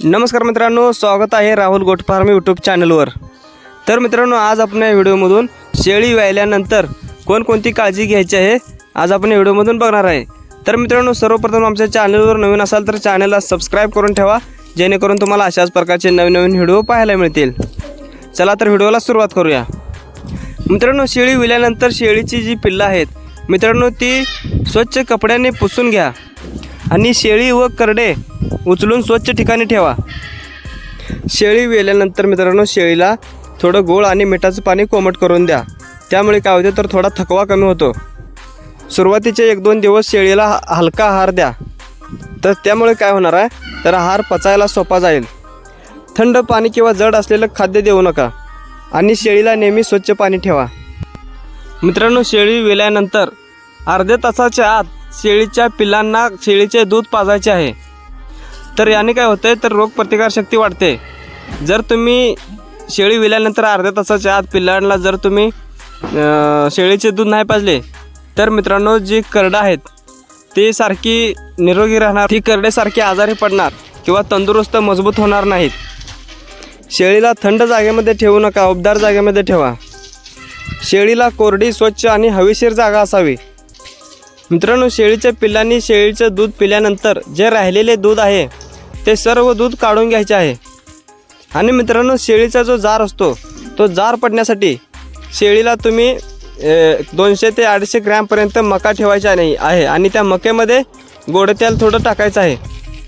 नमस्कार मित्रांनो स्वागत आहे राहुल गोटफार्म यूट्यूब चॅनलवर तर मित्रांनो आज आपण या व्हिडिओमधून शेळी व्हायल्यानंतर कोणकोणती काळजी घ्यायची आहे आज आपण या व्हिडिओमधून बघणार आहे. तर मित्रांनो सर्वप्रथम आमच्या चॅनलवर नवीन असाल तर चॅनलला सबस्क्राईब करून ठेवा जेणेकरून तुम्हाला अशाच प्रकारचे नवीन नवीन व्हिडिओ पाहायला मिळतील. चला तर व्हिडिओला सुरुवात करूया. मित्रांनो शेळी विल्यानंतर शेळीची जी पिल्लं आहेत मित्रांनो ती स्वच्छ कपड्याने पुसून घ्या. आणि शेळी व करडे उचलून स्वच्छ ठिकाणी ठेवा. शेळी वेल्यानंतर मित्रांनो शेळीला थोडं गोळ आणि मिठाचं पाणी कोमट करून द्या. त्यामुळे काय होते तर थोडा थकवा कमी होतो. सुरुवातीचे एक दोन दिवस शेळीला हलका आहार द्या. तर त्यामुळे काय होणार आहे? तर आहार पचायला सोपा जाईल. थंड पाणी किंवा जड असलेलं खाद्य देऊ नका आणि शेळीला नेहमी स्वच्छ पाणी ठेवा. मित्रांनो शेळी वेल्यानंतर अर्ध्या तासाच्या आत शेळीच्या पिल्लांना शेळीचे दूध पाजायचे आहे. तर याने काय होतं तर रोगप्रतिकारशक्ती वाढते. जर तुम्ही शेळी विल्यानंतर अर्ध्या तासाच्या आत पिल्लांना जर तुम्ही शेळीचे दूध नाही पाजले तर मित्रांनो जी करडं आहेत ती सारखी निरोगी राहणार. ती करडेसारखी आजारी पडणार किंवा तंदुरुस्त मजबूत होणार नाहीत. शेळीला थंड जागेमध्ये ठेवू नका उबदार जागेमध्ये ठेवा. शेळीला कोरडी स्वच्छ आणि हवेशीर जागा असावी. मित्रांनो शेळीच्या पिल्लांनी शेळीचं दूध पिल्यानंतर जे राहिलेले दूध आहे ते सर्व दूध काढून घ्यायचे आहे. आणि मित्रांनो शेळीचा जो जार असतो तो जार पडण्यासाठी शेळीला तुम्ही दोनशे ते अडीचशे ग्रॅमपर्यंत मका ठेवायचा नाही आहे. आणि त्या मक्यामध्ये गोडतेल थोडं टाकायचं आहे.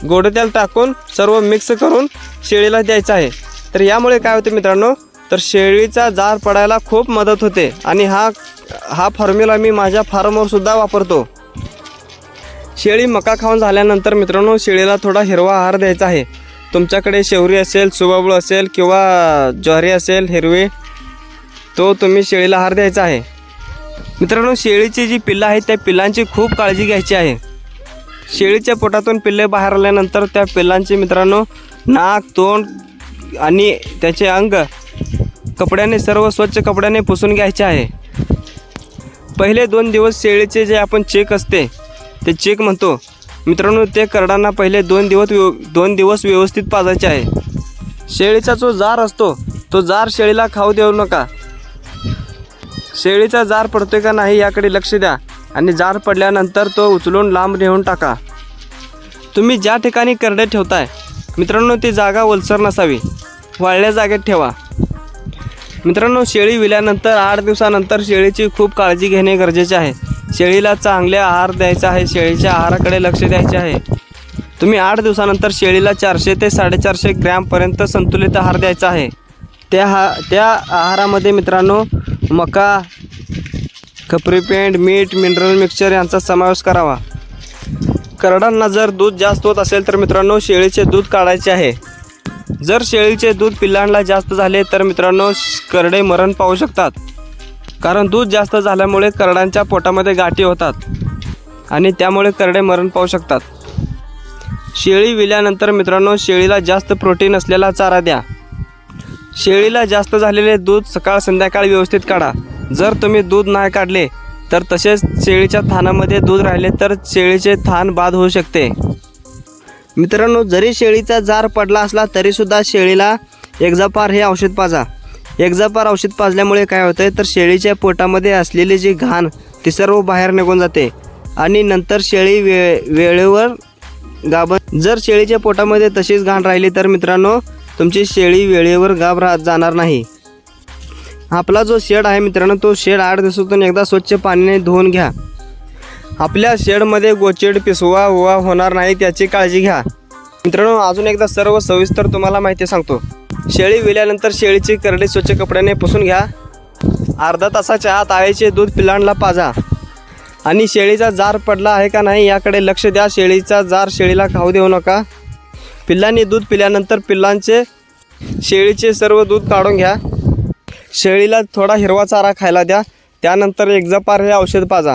गोडतेल टाकून सर्व मिक्स करून शेळीला द्यायचं आहे. तर यामुळे काय होतं मित्रांनो तर शेळीचा जार पडायला खूप मदत होते. आणि हा हा फॉर्म्युला मी माझ्या फार्मवर सुद्धा वापरतो. शेळी मका खाऊन झाल्यानंतर मित्रांनो शेळीला थोडा हिरवा आहार द्यायचा आहे. तुमच्याकडे शेवरी असेल सुबाबळ असेल किंवा ज्वारी असेल हिरवी तो तुम्ही शेळीला आहार द्यायचा आहे. मित्रांनो शेळीची जी पिल्लं आहेत त्या पिल्लांची खूप काळजी घ्यायची आहे. शेळीच्या पोटातून पिल्ले बाहेर आल्यानंतर त्या पिल्लांचे मित्रांनो नाक तोंड आणि त्याचे अंग कपड्याने सर्व स्वच्छ कपड्याने पुसून घ्यायचे आहे. पहिले दोन दिवस शेळीचे जे आपण चेक असते ते चेक म्हणतो. मित्रांनो ते करडांना पहिले दोन दिवस व्यव दोन दिवस व्यवस्थित पाजायचे आहे. शेळीचा जो जार असतो तो जार शेळीला खाऊ देऊ नका. शेळीचा जार पडतोय का नाही याकडे लक्ष द्या आणि जार पडल्यानंतर तो उचलून लांब नेऊन टाका. तुम्ही ज्या ठिकाणी करडे ठेवताय मित्रांनो ती जागा ओलसर नसावी. वाळल्या जागेत ठेवा. मित्रांनो शेळी विल्यानंतर आठ दिवसानंतर शेळीची खूप काळजी घेणे गरजेचे आहे. शेळीला चांगले आहार द्यायचा आहे शेळीच्या आहाराकडे लक्ष द्यायचे आहे. तुम्ही आठ दिवसानंतर शेळीला चारशे ते साडेचारशे ग्रॅमपर्यंत संतुलित आहार द्यायचा आहे. त्या हा त्या आहारामध्ये मित्रांनो मका खपरीपेंड मीठ मिनरल मिक्सचर यांचा समावेश करावा. करडांना जर दूध जास्त होत असेल तर मित्रांनो शेळीचे दूध काढायचे आहे. जर शेळीचे दूध पिल्लांना जास्त झाले तर मित्रांनो करडे मरण पाहू शकतात. कारण दूध जास्त झाल्यामुळे करडांच्या पोटामध्ये गाठी होतात आणि त्यामुळे करडे मरण पाहू शकतात. शेळी विल्यानंतर मित्रांनो शेळीला जास्त प्रोटीन असलेला चारा द्या. शेळीला जास्त झालेले दूध सकाळ संध्याकाळ व्यवस्थित काढा. जर तुम्ही दूध नाही काढले तर तसेच शेळीच्या थानामध्ये दूध राहिले तर शेळीचे थान बाद होऊ शकते. मित्रांनो जरी शेळीचा जार पडला असला तरीसुद्धा शेळीला एक्झापार हे औषध पाजा. एक्झापार औषध पाजल्यामुळे काय होतं तर शेळीच्या पोटामध्ये असलेली जी घाण ती सर्व बाहेर निघून जाते. आणि नंतर शेळी वे वेळेवर गाभण. जर शेळीच्या पोटामध्ये तशीच घाण राहिली तर मित्रांनो तुमची शेळी वेळेवर गाभ राहत जाणार नाही. आपला जो शेड आहे मित्रांनो तो शेड आठ दिवसातून एकदा स्वच्छ पाण्याने धुवून घ्या. आपल्या शेडमध्ये गोचेड पिसवा उवा होणार नाही त्याची काळजी घ्या. मित्रांनो अजून एकदा सर्व सविस्तर तुम्हाला माहिती सांगतो. शेळी विल्यानंतर शेळीची करडी स्वच्छ कपड्याने पुसून घ्या. अर्धा तासाच्या आत आईचे दूध पिलांडला पाजा. आणि शेळीचा जार पडला आहे का नाही याकडे लक्ष द्या. शेळीचा जार शेळीला खाऊ देऊ नका. पिल्लांनी दूध पिल्यानंतर पिल्लांचे शेळीचे सर्व दूध काढून घ्या. शेळीला थोडा हिरवा चारा खायला द्या. त्यानंतर एक्झापार हे औषध पाजा.